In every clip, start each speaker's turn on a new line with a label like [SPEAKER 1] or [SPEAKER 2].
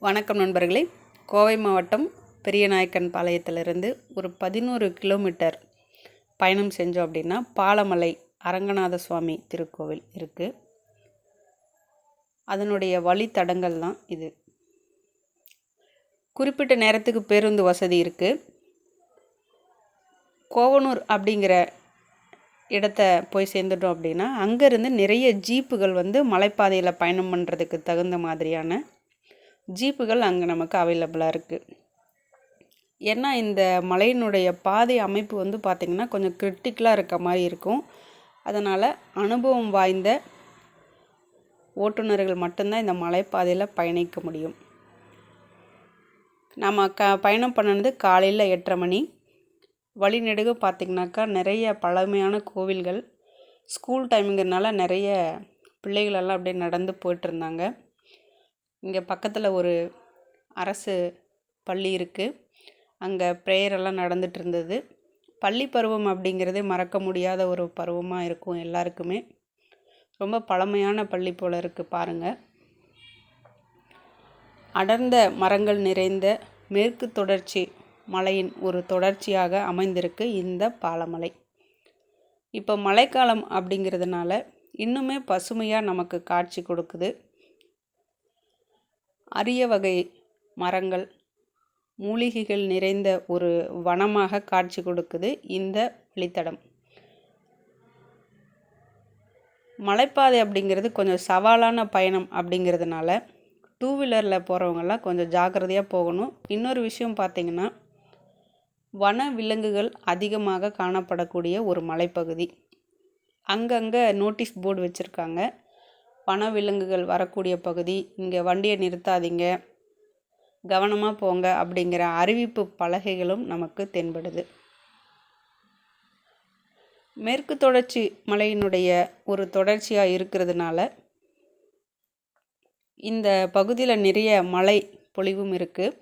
[SPEAKER 1] வணக்கம் நண்பர்களே. கோவை மாவட்டம் பெரியநாயக்கன் பாளையத்திலிருந்து ஒரு பதினோரு கிலோமீட்டர் பயணம் செஞ்சோம் அப்படின்னா பாலமலை அரங்கநாத சுவாமி திருக்கோவில் இருக்குது அதனுடைய வழித்தடங்கள் தான் இது. குறிப்பிட்ட நேரத்துக்கு பேருந்து வசதி இருக்குது கோவனூர் அப்படிங்கிற இடத்த போய் சேர்ந்துட்டோம் அப்படின்னா அங்கேருந்து நிறைய ஜீப்புகள் வந்து மலைப்பாதையில் பயணம் பண்ணுறதுக்கு தகுந்த மாதிரியான ஜீப்புகள் அங்கே நமக்கு அவைலபிளாக இருக்குது ஏன்னா இந்த மலையினுடைய பாதை அமைப்பு வந்து பார்த்திங்கன்னா கொஞ்சம் கிரிட்டிக்கலாக இருக்க மாதிரி இருக்கும். அதனால் அனுபவம் வாய்ந்த ஓட்டுநர்கள் மட்டும்தான் இந்த மலைப்பாதையில் பயணிக்க முடியும். நம்ம க பயணம் பண்ணினது காலையில் எட்டரை மணி. வழிநெடுக பார்த்திங்கனாக்கா நிறைய பழமையான கோவில்கள். ஸ்கூல் டைமுங்கிறதுனால நிறைய பிள்ளைகளெல்லாம் அப்படியே நடந்து போயிட்டுருந்தாங்க. இங்கே பக்கத்தில் ஒரு அரசு பள்ளி இருக்குது அங்கே ப்ரேயர் எல்லாம் நடந்துட்டு இருந்தது பள்ளி பருவம் அப்படிங்கிறதே மறக்க முடியாத ஒரு பருவமாக இருக்கும் எல்லாருக்குமே. ரொம்ப பழமையான பள்ளி போல் இருக்குது பாருங்கள் அடர்ந்த மரங்கள் நிறைந்த மேற்கு தொடர்ச்சி மலையின் ஒரு தொடர்ச்சியாக அமைந்திருக்கு இந்த பாலமலை. இப்போ மழைக்காலம் அப்படிங்கிறதுனால இன்னுமே பசுமையாக நமக்கு காட்சி கொடுக்குது. அரிய வகை மரங்கள் மூலிகைகள் நிறைந்த ஒரு வனமாக காட்சி கொடுக்குது இந்த வழித்தடம். மலைப்பாதை அப்படிங்கிறது கொஞ்சம் சவாலான பயணம் அப்படிங்கிறதுனால டூ வீலரில் போகிறவங்கெல்லாம் கொஞ்சம் ஜாக்கிரதையாக போகணும். இன்னொரு விஷயம் பார்த்திங்கன்னா வன விலங்குகள் அதிகமாக காணப்படக்கூடிய ஒரு மலைப்பகுதி. அங்கங்கே நோட்டீஸ் போர்டு வச்சுருக்காங்க. வன விலங்குகள் வரக்கூடிய பகுதி இங்கே வண்டியை நிறுத்தாதீங்க கவனமாக போங்க அப்படிங்கிற அறிவிப்பு பலகைகளும் நமக்கு தென்படுது. மேற்கு தொடர்ச்சி மலையினுடைய ஒரு தொடர்ச்சியாக இருக்கிறதுனால இந்த பகுதியில் நிறைய மழை பொழிவும் இருக்குது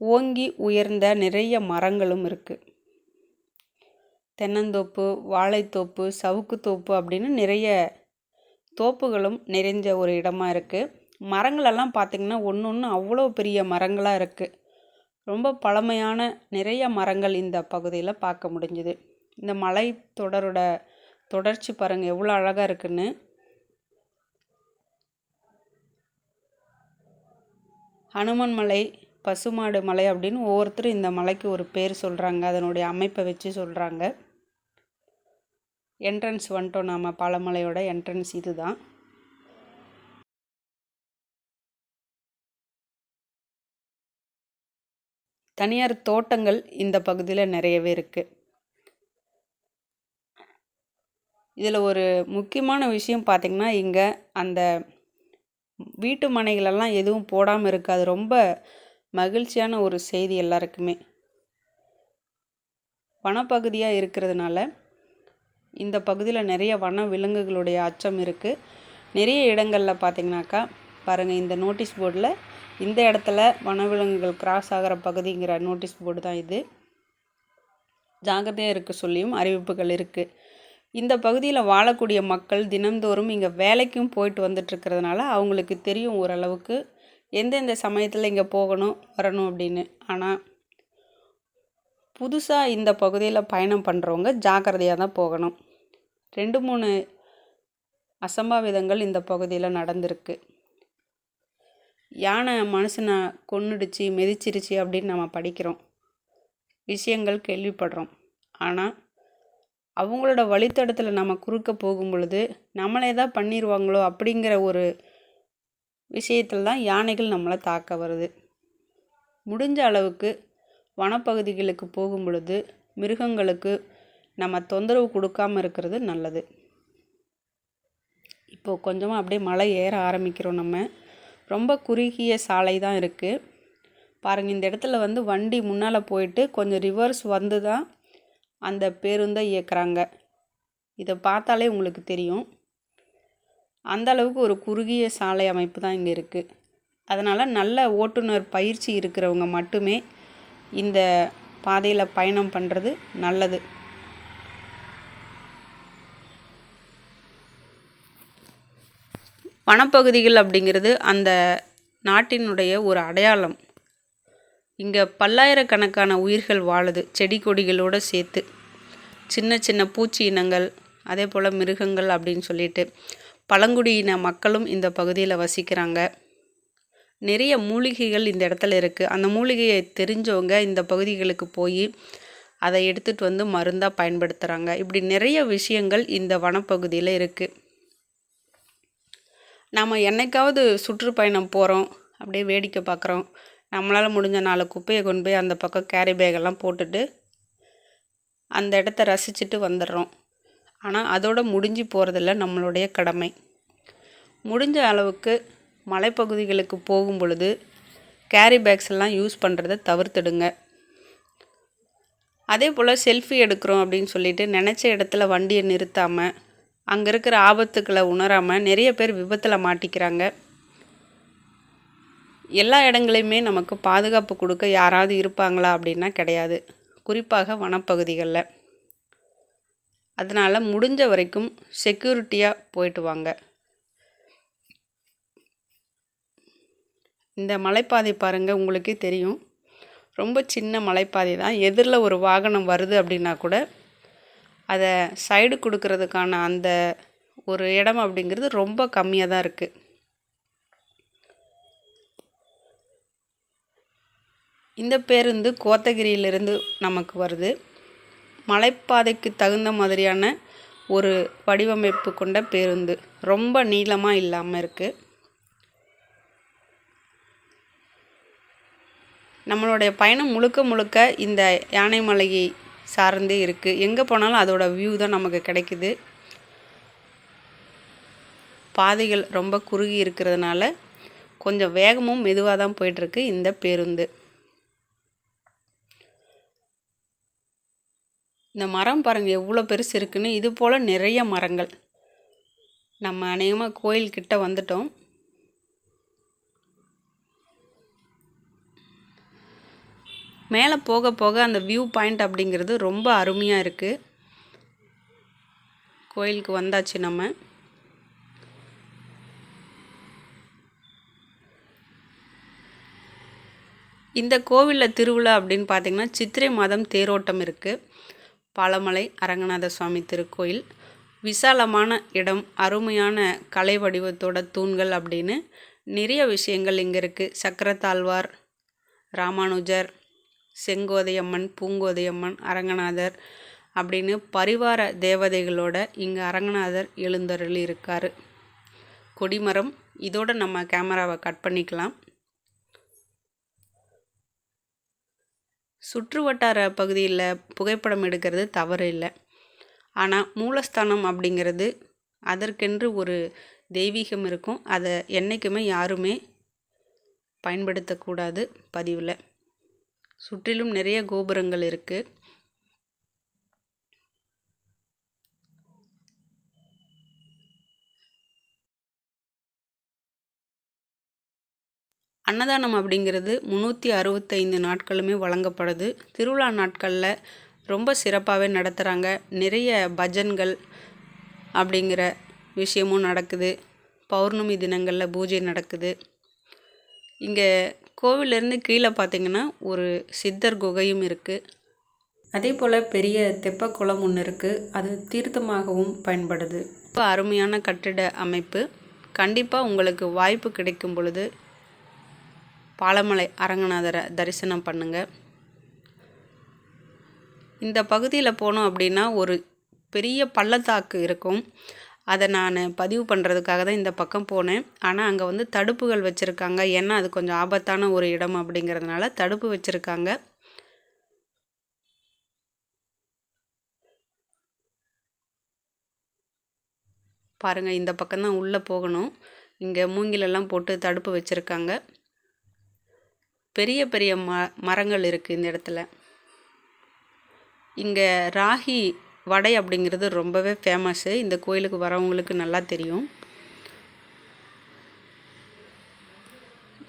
[SPEAKER 1] ஓங்கி உயர்ந்த நிறைய மரங்களும் இருக்குது தென்னந்தோப்பு வாழைத்தோப்பு சவுக்குத்தோப்பு அப்படின்னு நிறைய தோப்புகளும் நிறைஞ்ச ஒரு இடமா இருக்குது மரங்களெல்லாம் பார்த்திங்கன்னா ஒன்று ஒன்று அவ்வளோ பெரிய மரங்களாக இருக்குது ரொம்ப பழமையான நிறைய மரங்கள் இந்த பகுதியில் பார்க்க முடிஞ்சுது. இந்த மலை தொடரோட தொடர்ச்சி பாருங்கள் எவ்வளோ அழகாக இருக்குன்னு. ஹனுமன் மலை பசுமாடு மலை அப்படின்னு ஒவ்வொருத்தரும் இந்த மலைக்கு ஒரு பேர் சொல்கிறாங்க அதனுடைய அமைப்பை வச்சு சொல்கிறாங்க என்ட்ரன்ஸ் வந்துட்டோம் நாம். பாலமலையோட என்ட்ரன்ஸ் இது தான் தனியார் தோட்டங்கள் இந்த பகுதியில் நிறையவே இருக்குது இதில் ஒரு முக்கியமான விஷயம் பார்த்திங்கன்னா இங்கே அந்த வீட்டு மனைகளெல்லாம் எதுவும் போடாமல் இருக்காது ரொம்ப மகிழ்ச்சியான ஒரு செய்தி எல்லாருக்குமே. வனப்பகுதியாக இருக்கிறதுனால இந்த பகுதியில் நிறைய வன விலங்குகளுடைய அச்சம் இருக்குது நிறைய இடங்களில் பார்த்திங்கனாக்கா பாருங்கள் இந்த நோட்டீஸ் போர்டில் இந்த இடத்துல வனவிலங்குகள் கிராஸ் ஆகிற பகுதிங்கிற நோட்டீஸ் போர்டு தான் இது. ஜாகிரதையாக இருக்க சொல்லியும் அறிவிப்புகள் இருக்குது இந்த பகுதியில் வாழக்கூடிய மக்கள் தினந்தோறும் இங்கே வேலைக்கும் போயிட்டு வந்துட்டுருக்கிறதுனால அவங்களுக்கு தெரியும் ஓரளவுக்கு எந்தெந்த சமயத்தில் இங்கே போகணும் வரணும் அப்படின்னு. ஆனால் புதுசாக இந்த பகுதியில் பயணம் பண்ணுறவங்க ஜாக்கிரதையாக தான் போகணும். ரெண்டு மூணு அசம்பாவிதங்கள் இந்த பகுதியில் நடந்திருக்கு. யானை மனுஷனை கொன்னுடுச்சு மிதிச்சிருச்சு அப்படின்னு நம்ம படிக்கிறோம். விஷயங்கள் கேள்விப்படுறோம். ஆனால் அவங்களோட வழித்தடத்தில் நம்ம குறுக்க போகும் பொழுது நம்மளே தான் பண்ணிடுவாங்களோ அப்படிங்கிற ஒரு விஷயத்தில் தான் யானைகள் நம்மளை தாக்க வருது. முடிஞ்ச அளவுக்கு வனப்பகுதிகளுக்கு போகும் பொழுது மிருகங்களுக்கு நம்ம தொந்தரவு கொடுக்காம இருக்கிறது நல்லது. இப்போது கொஞ்சமாக அப்படியே மலை ஏற ஆரம்பிக்கிறோம் நம்ம. ரொம்ப குறுகிய சாலை தான் இருக்குது பாருங்கள் இந்த இடத்துல வந்து வண்டி முன்னால் போயிட்டு கொஞ்சம் ரிவர்ஸ் வந்து தான் அந்த பேருந்தை இயக்குறாங்க. இதை பார்த்தாலே உங்களுக்கு தெரியும். அந்த அளவுக்கு ஒரு குறுகிய சாலை அமைப்பு தான் இங்கே இருக்குது அதனால் நல்ல ஓட்டுநர் பயிற்சி இருக்கிறவங்க மட்டுமே இந்த பாதையில் பயணம் பண்ணுறது நல்லது. வனப்பகுதிகள் அப்படிங்கிறது அந்த நாட்டினுடைய ஒரு அடையாளம். இங்கே பல்லாயிரக்கணக்கான உயிர்கள் வாழுது செடி கொடிகளோடு சேர்த்து. சின்ன சின்ன பூச்சி இனங்கள் அதே போல் மிருகங்கள் அப்படின்னு சொல்லிட்டு பழங்குடியின மக்களும் இந்த பகுதியில் வசிக்கிறாங்க. நிறைய மூலிகைகள் இந்த இடத்துல இருக்குது அந்த மூலிகையை தெரிஞ்சவங்க இந்த பகுதிகளுக்கு போய் அதை எடுத்துகிட்டு வந்து மருந்தாக பயன்படுத்துகிறாங்க இப்படி நிறைய விஷயங்கள் இந்த வனப்பகுதியில் இருக்குது நாம் என்னைக்காவது சுற்றுப்பயணம் போகிறோம் அப்படியே வேடிக்கை பார்க்குறோம் நம்மளால் முடிஞ்ச நாலு குப்பையை கொண்டு போய் அந்த பக்கம் கேரி பேக்கெல்லாம் போட்டுட்டு அந்த இடத்த ரசிச்சுட்டு வந்துடுறோம். ஆனால் அதோட முடிஞ்சு போகிறதில்ல நம்மளுடைய கடமை. முடிஞ்ச அளவுக்கு மலைப்பகுதிகளுக்கு போகும் பொழுது கேரி பேக்ஸ் எல்லாம் யூஸ் பண்ணுறத தவிர்த்துடுங்க. அதே போல் செல்ஃபி எடுக்கிறோம் அப்படின்னு சொல்லிட்டு நினச்ச இடத்துல வண்டியை நிறுத்தாமல் அங்கே இருக்கிற ஆபத்துக்களை உணராமல் நிறைய பேர் விபத்தில் மாட்டிக்கிறாங்க. எல்லா இடங்களையுமே நமக்கு பாதுகாப்பு கொடுக்க யாராவது இருப்பாங்களா அப்படின்னா கிடையாது. குறிப்பாக வனப்பகுதிகளில். அதனால் முடிஞ்ச வரைக்கும் செக்யூரிட்டியாக போயிட்டு வாங்க. இந்த மலைப்பாதை பாருங்கள் உங்களுக்கே தெரியும். ரொம்ப சின்ன மலைப்பாதை தான். எதிரில் ஒரு வாகனம் வருது அப்படின்னா கூட அதை சைடு கொடுக்கறதுக்கான அந்த ஒரு இடம் அப்படிங்கிறது ரொம்ப கம்மியாக தான் இருக்குது இந்த பேருந்து கோத்தகிரியிலிருந்து நமக்கு வருது. மலைப்பாதைக்கு தகுந்த மாதிரியான ஒரு வடிவமைப்பு கொண்ட பேருந்து. ரொம்ப நீளமாக இல்லாமல் இருக்குது நம்மளுடைய பயணம் முழுக்க முழுக்க இந்த யானைமலையை சார்ந்தே இருக்குது எங்கே போனாலும் அதோட வியூ தான் நமக்கு கிடைக்குது. பாதைகள் ரொம்ப குறுகி இருக்கிறதுனால கொஞ்சம் வேகமும் மெதுவாக தான் போயிட்டுருக்கு இந்த பேருந்து. இந்த மரம் பாருங்கள் எவ்வளோ பெருசு இருக்குன்னு. இது போல் நிறைய மரங்கள். நம்ம அநேகமாக கோயில்கிட்ட வந்துட்டோம். மேலே போக போக அந்த வியூ பாயிண்ட் அப்படிங்கிறது ரொம்ப அருமையாக இருக்குது கோயிலுக்கு வந்தாச்சு நம்ம. இந்த கோவிலில் திருவிழா அப்படின்னு பார்த்திங்கன்னா சித்திரை மாதம் தேரோட்டம் இருக்குது பாலமலை அரங்கநாத சுவாமி திருக்கோயில். விசாலமான இடம் அருமையான கலை வடிவத்தோட தூண்கள் அப்படின்னு நிறைய விஷயங்கள் இங்கே இருக்குது சக்கரத்தாழ்வார் ராமானுஜர் செங்கோதையம்மன் பூங்கோதையம்மன் அரங்கநாதர் அப்படின்னு பரிவார தேவதைகளோட இங்கே அரங்கநாதர் எழுந்தருளி இருக்கார். கொடிமரம் இதோட நம்ம கேமராவை கட் பண்ணிக்கலாம். சுற்று வட்டார பகுதியில் புகைப்படம் எடுக்கிறது தவறு இல்லை. ஆனால் மூலஸ்தானம் அப்படிங்கிறது அதற்கென்று ஒரு தெய்வீகம் இருக்கும். அதை என்றைக்குமே யாருமே பயன்படுத்தக்கூடாது பதிவில். சுற்றிலும் நிறைய கோபுரங்கள் இருக்குது அன்னதானம் அப்படிங்கிறது முந்நூற்றி அறுபத்தைந்து நாட்களுமே வழங்கப்படுது. திருவிழா நாட்களில் ரொம்ப சிறப்பாகவே நடத்துகிறாங்க நிறைய பஜன்கள் அப்படிங்கிற விஷயமும் நடக்குது. பௌர்ணமி தினங்களில் பூஜை நடக்குது. இங்கே கோவிலேருந்து கீழே பார்த்திங்கன்னா ஒரு சித்தர் குகையும் இருக்குது அதே போல் பெரிய தெப்பக்குளம் ஒன்று இருக்குது அது தீர்த்தமாகவும் பயன்படுது. இப்போ அருமையான கட்டிட அமைப்பு. கண்டிப்பாக உங்களுக்கு வாய்ப்பு கிடைக்கும் பொழுது பாலமலை அரங்கநாதரை தரிசனம் பண்ணுங்கள் இந்த பகுதியில் போனோம் அப்படின்னா ஒரு பெரிய பள்ளத்தாக்கு இருக்கும். அதை நான் பதிவு பண்ணுறதுக்காக தான் இந்த பக்கம் போனேன். ஆனால் அங்கே வந்து தடுப்புகள் வச்சுருக்காங்க. ஏன்னா அது கொஞ்சம் ஆபத்தான ஒரு இடம் அப்படிங்கிறதுனால தடுப்பு வச்சுருக்காங்க. பாருங்கள் இந்த பக்கம்தான் உள்ளே போகணும். இங்கே மூங்கிலெல்லாம் போட்டு தடுப்பு வச்சுருக்காங்க. பெரிய பெரிய ம மரங்கள் இருக்குது இந்த இடத்துல. இங்கே ராகி வடை அப்படிங்கிறது ரொம்பவே ஃபேமஸ்ஸு இந்த கோயிலுக்கு வரவங்களுக்கு நல்லா தெரியும்.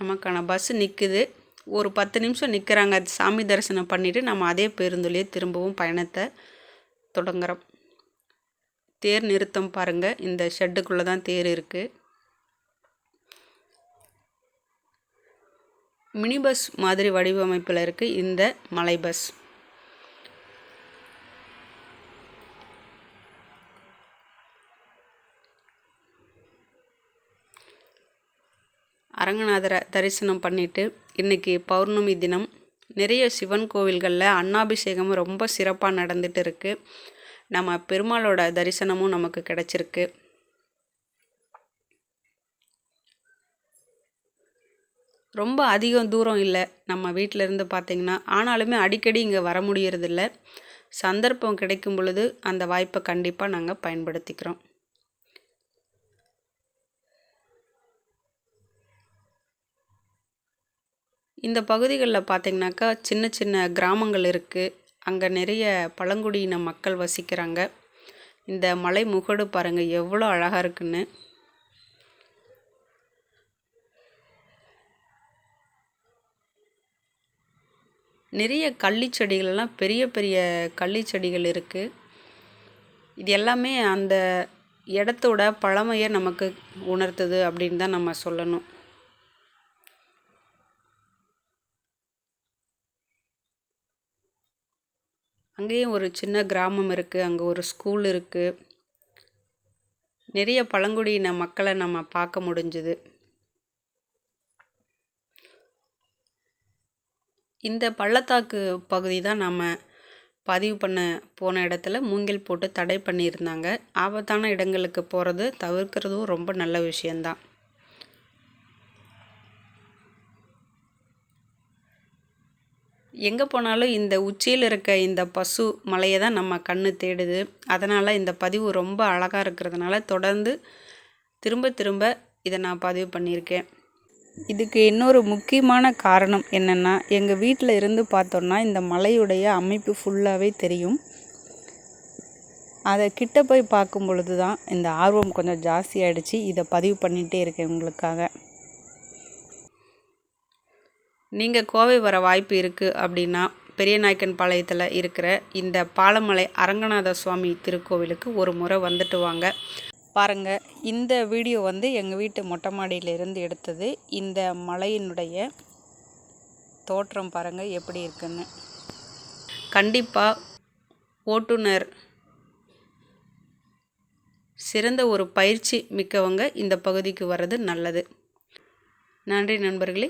[SPEAKER 1] நமக்கான பஸ்ஸு நிற்குது ஒரு பத்து நிமிஷம் நிற்கிறாங்க சாமி தரிசனம் பண்ணிவிட்டு நம்ம அதே பேருந்துலேயே திரும்பவும் பயணத்தை தொடங்குகிறோம் தேர் நிறுத்தம் பாருங்கள் இந்த ஷெட்டுக்குள்ளே தான் தேர் இருக்குது மினி பஸ் மாதிரி வடிவமைப்பில் இருக்குது இந்த மலை பஸ் அரங்கநாதரை தரிசனம் பண்ணிவிட்டு இன்றைக்கி பௌர்ணமி தினம். நிறைய சிவன் கோவில்களில் அன்னாபிஷேகம் ரொம்ப சிறப்பாக நடந்துகிட்டு இருக்குது நம்ம பெருமாளோட தரிசனமும் நமக்கு கிடச்சிருக்கு. ரொம்ப அதிகம் தூரம் இல்லை. நம்ம வீட்டிலேருந்து பார்த்திங்கன்னா ஆனாலுமே அடிக்கடி இங்கே வர முடியறதில்ல. சந்தர்ப்பம் கிடைக்கும் பொழுது அந்த வாய்ப்பை கண்டிப்பாக நாங்கள் பயன்படுத்திக்கிறோம். இந்த பகுதிகளில் பார்த்திங்கனாக்கா சின்ன சின்ன கிராமங்கள் இருக்குது அங்கே நிறைய பழங்குடியின மக்கள் வசிக்கிறாங்க. இந்த மலை முகடு பாருங்கள் எவ்வளோ அழகாக இருக்குன்னு. நிறைய கள்ளி செடிகள்லாம் பெரிய பெரிய கள்ளி செடிகள் இருக்குது இது எல்லாமே அந்த இடத்தோட பழமையை நமக்கு உணர்த்துது அப்படின்னு தான் நம்ம சொல்லணும். அங்கேயும் ஒரு சின்ன கிராமம் இருக்குது அங்கே ஒரு ஸ்கூல் இருக்குது நிறைய பழங்குடியின மக்களை நம்ம பார்க்க முடிஞ்சுது. இந்த பள்ளத்தாக்கு பகுதி தான் நம்ம பதிவு பண்ண போன இடத்துல மூங்கில் போட்டு தடை பண்ணியிருந்தாங்க. ஆபத்தான இடங்களுக்கு போகிறது தவிர்க்கிறதும் ரொம்ப நல்ல விஷயந்தான் எங்கே போனாலும் இந்த உச்சியில் இருக்க இந்த பசு மலையை தான் நம்ம கண்ணு தேடுது. அதனால் இந்த பதிவு ரொம்ப அழகாக இருக்கிறதுனால தொடர்ந்து திரும்ப திரும்ப இதை நான் பதிவு பண்ணியிருக்கேன். இதுக்கு இன்னொரு முக்கியமான காரணம் என்னென்னா எங்கள் வீட்டில் இருந்து பார்த்தோன்னா இந்த மலையுடைய அமைப்பு ஃபுல்லாகவே தெரியும். அதை கிட்ட போய் பார்க்கும் பொழுது தான் இந்த ஆர்வம் கொஞ்சம் ஜாஸ்தி ஆகிடுச்சு இதை பதிவு பண்ணிகிட்டே இருக்கேன் உங்களுக்காக. நீங்கள் கோவை வர வாய்ப்பு இருக்குது அப்படின்னா பெரியநாயக்கன் பாளையத்தில் இருக்கிற இந்த பாலமலை அரங்கநாத சுவாமி திருக்கோவிலுக்கு ஒரு முறை வந்துட்டு வாங்க. பாருங்கள் இந்த வீடியோ வந்து எங்கள் வீட்டு மொட்டை மாடியிலிருந்து எடுத்தது. இந்த மலையினுடைய தோற்றம் பாருங்கள் எப்படி இருக்குன்னு. கண்டிப்பாக ஓட்டுநர் சிறந்த ஒரு பயிற்சி மிக்கவங்க இந்த பகுதிக்கு வர்றது நல்லது. நன்றி நண்பர்களே.